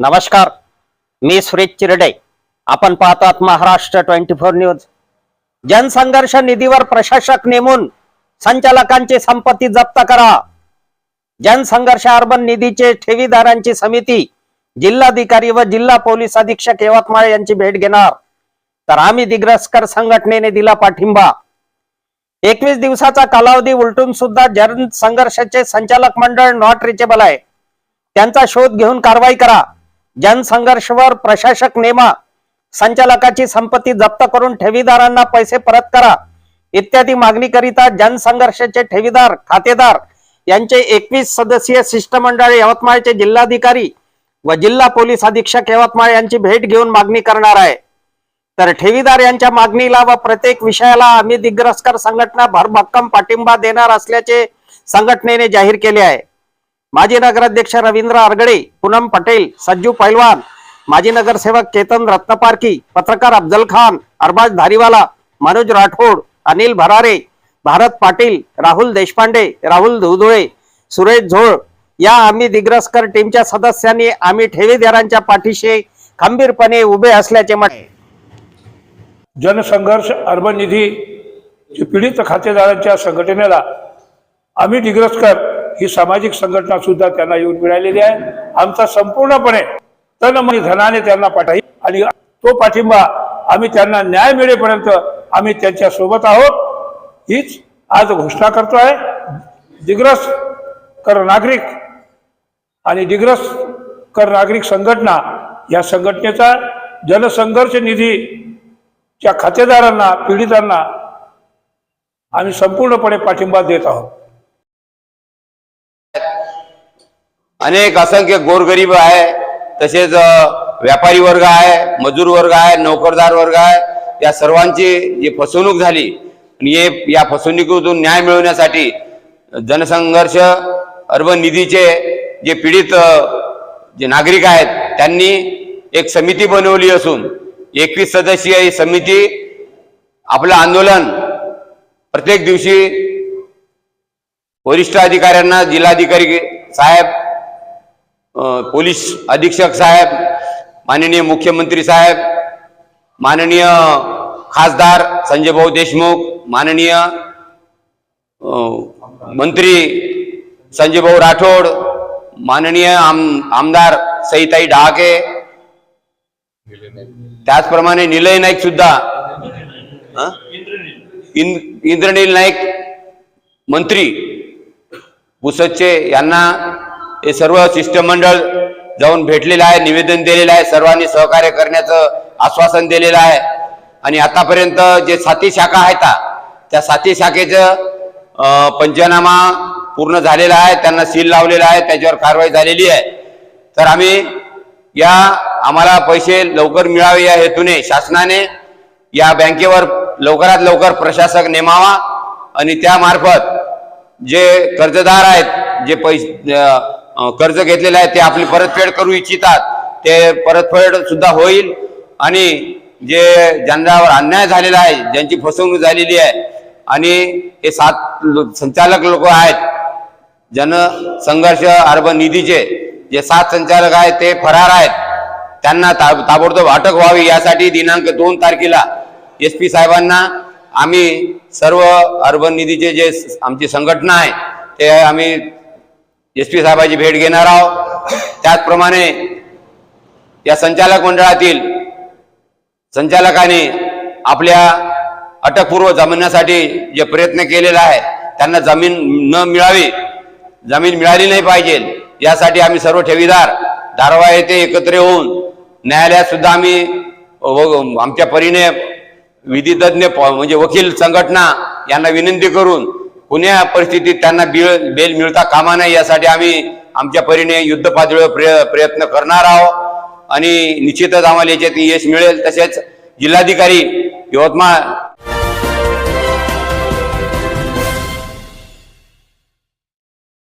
नमस्कार मी सुरेश चिरडे. आपण पाहतात महाराष्ट्र ट्वेंटी फोर न्यूज. जनसंघर्ष निधीवर प्रशासक नेमून संचालकांची संपत्ती जप्त करा. जनसंघर्ष अर्बन निधीचे ठेवीदारांची समिती जिल्हाधिकारी व जिल्हा पोलीस अधीक्षक यवतमाळ यांची भेट घेणार. तर आम्ही दिग्रस्कर संघटनेने दिला पाठिंबा. एकवीस दिवसाचा कालावधी उलटून सुद्धा जनसंघर्षाचे संचालक मंडळ नॉट रिचेबल आहे. त्यांचा शोध घेऊन कारवाई करा. जनसंघर्षवर प्रशासक नेमा संचालकाची संपत्ती जप्त करून ठेवीदारांना पैसे परत करा. इत्यादी मागणी करिता जनसंघर्षाचे ठेवीदार खातेदार यांचे एकवीस सदस्यीय शिष्टमंडळ यवतमाळचे जिल्हाधिकारी व जिल्हा पोलीस अधीक्षक यवतमाळ यांची भेट घेऊन मागणी करणार आहे. तर ठेवीदार यांच्या मागणीला व प्रत्येक विषयाला आम्ही दिग्रस्कर संघटना भरभक्कम पाठिंबा देणार असल्याचे संघटनेने जाहीर केले आहे. माजी नगराध्यक्ष रवींद्र आरगडे पूनम पटेल सज्जू पैलवान माजी नगरसेवक केतन रत्नपारकी पत्रकार अफजल खान अरबाज धारीवाला मनोज राठोड अनिल भरारे भारत पाटील राहुल देशपांडे राहुल धुधुळे सुरेश झोळ या आम्ही दिग्रस्कर टीमच्या सदस्यांनी आम्ही ठेवीदारांच्या पाठीशी खंबीरपणे उभे असल्याचे म्हटले जनसंघर्ष अर्बन निधी पीडित खातेदारांच्या संघटनेला आम्ही दिग्रस्कर ही सामाजिक संघटना सुद्धा त्यांना येऊन मिळालेली आहे. आमचा संपूर्णपणे तन म्हणजे धनाने त्यांना पाठाई आणि तो पाठिंबा आम्ही त्यांना न्याय मिळेपर्यंत आम्ही त्यांच्यासोबत आहोत. हीच आज घोषणा करतो आहे. दिग्रस कर नागरिक आणि दिग्रस कर नागरिक संघटना या संघटनेचा जनसंघर्ष निधीच्या खातेदारांना पीडितांना आम्ही संपूर्णपणे पाठिंबा देत आहोत. अनेक असंख्य गोरगरीब आहे तसेच व्यापारी वर्ग आहे मजूर वर्ग आहे नोकरदार वर्ग आहे या सर्वांची जी फसवणूक झाली आणि हे या फसवणुकीतून न्याय मिळवण्यासाठी जनसंघर्ष अर्बन निधीचे जे पीडित जे नागरिक आहेत त्यांनी एक समिती बनवली असून एकवीस सदस्यीय ही समिती आपलं आंदोलन प्रत्येक दिवशी वरिष्ठ अधिकाऱ्यांना जिल्हाधिकारी साहेब पोलीस अधीक्षक साहेब माननीय मुख्यमंत्री साहेब माननीय खासदार संजय भाऊ देशमुख माननीय मंत्री संजय भाऊ राठोड माननीय आम आमदार सईताई डहाके त्याचप्रमाणे निलय नाईक सुद्धा इंद- इंद्रनील नाईक मंत्री पुसदचे यांना हे सर्व शिष्टमंडळ जाऊन भेटलेलं आहे निवेदन दिलेलं आहे सर्वांनी सहकार्य करण्याचं आश्वासन दिलेलं आहे. आणि आतापर्यंत जे साती शाखा आहेत त्या साती शाखेचं पंचनामा पूर्ण झालेला आहे त्यांना सील लावलेला आहे त्याच्यावर कारवाई झालेली आहे. तर आम्ही या आम्हाला पैसे लवकर मिळावे या हेतूने शासनाने या बँकेवर लवकरात लवकर प्रशासक नेमावा आणि त्यामार्फत जे कर्जदार आहेत जे पैसे कर्ज घेतलेलं आहे ते आपली परतफेड करू इच्छितात. ते परतफेड सुद्धा होईल. आणि जे ज्यांच्यावर अन्याय झालेला आहे ज्यांची फसवणूक झालेली आहे आणि हे सात संचालक लोक आहेत जनसंघर्ष अर्बन निधीचे जे सात संचालक आहेत ते फरार आहेत. त्यांना ता- ताबडतोब अटक व्हावी यासाठी दिनांक दोन तारखेला एस पी साहेबांना आम्ही सर्व अर्बन निधीचे जे आमची संघटना आहे ते आम्ही एस पी साहेबांची भेट घेणार आहोत. त्याचप्रमाणे या संचालक मंडळातील संचालकाने आपल्या अटकपूर्व जमिनासाठी जे प्रयत्न केलेला आहे त्यांना जमीन न मिळावी जमीन मिळाली नाही पाहिजे यासाठी आम्ही सर्व ठेवीदार धारवा येथे एकत्र येऊन न्यायालयात सुद्धा आम्ही आमच्या परीने विधितज्ञ प- म्हणजे वकील संघटना यांना विनंती करून कुण्या परिस्थितीत त्यांना बिळ बेल मिळता कामा नाही यासाठी आम्ही आमच्या परीने युद्ध पातळीवर प्रय प्रयत्न करणार आहोत. आणि निश्चितच आम्हाला याच्यात यश मिळेल. तसेच जिल्हाधिकारी यवतमाळ